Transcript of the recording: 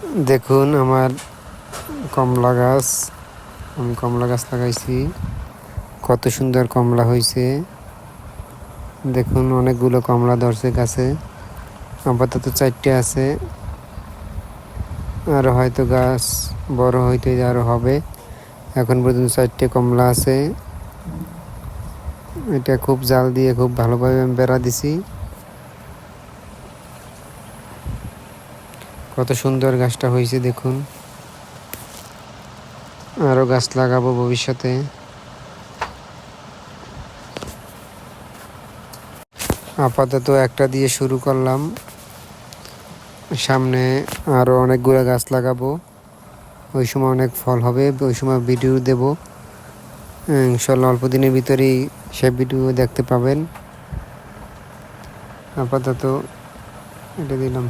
দেখুন, আমার কমলা গাছ। আমি কমলা গাছ লাগাইছি। কত সুন্দর কমলা হয়েছে দেখুন, অনেকগুলো কমলা ধরছে গাছে। আপাতত চারটে আছে। আর হয়তো গাছ বড় হইতে আরও হবে। এখন পর্যন্ত চারটে কমলা আছে। এটা খুব জাল দিয়ে খুব ভালোভাবে আমি বেড়া দিছি। কত সুন্দর গাছটা হয়েছে, দেখুন। আরও গাছ লাগাবো ভবিষ্যতে। আপাতত একটা দিয়ে শুরু করলাম। সামনে আরও অনেকগুলো গাছ লাগাবো। ওই সময় অনেক ফল হবে, ওই সময় ভিডিও দেব। ইনশাল্লাহ অল্প দিনের ভিতরেই সে ভিডিও দেখতে পাবেন। আপাতত এটা দিলাম।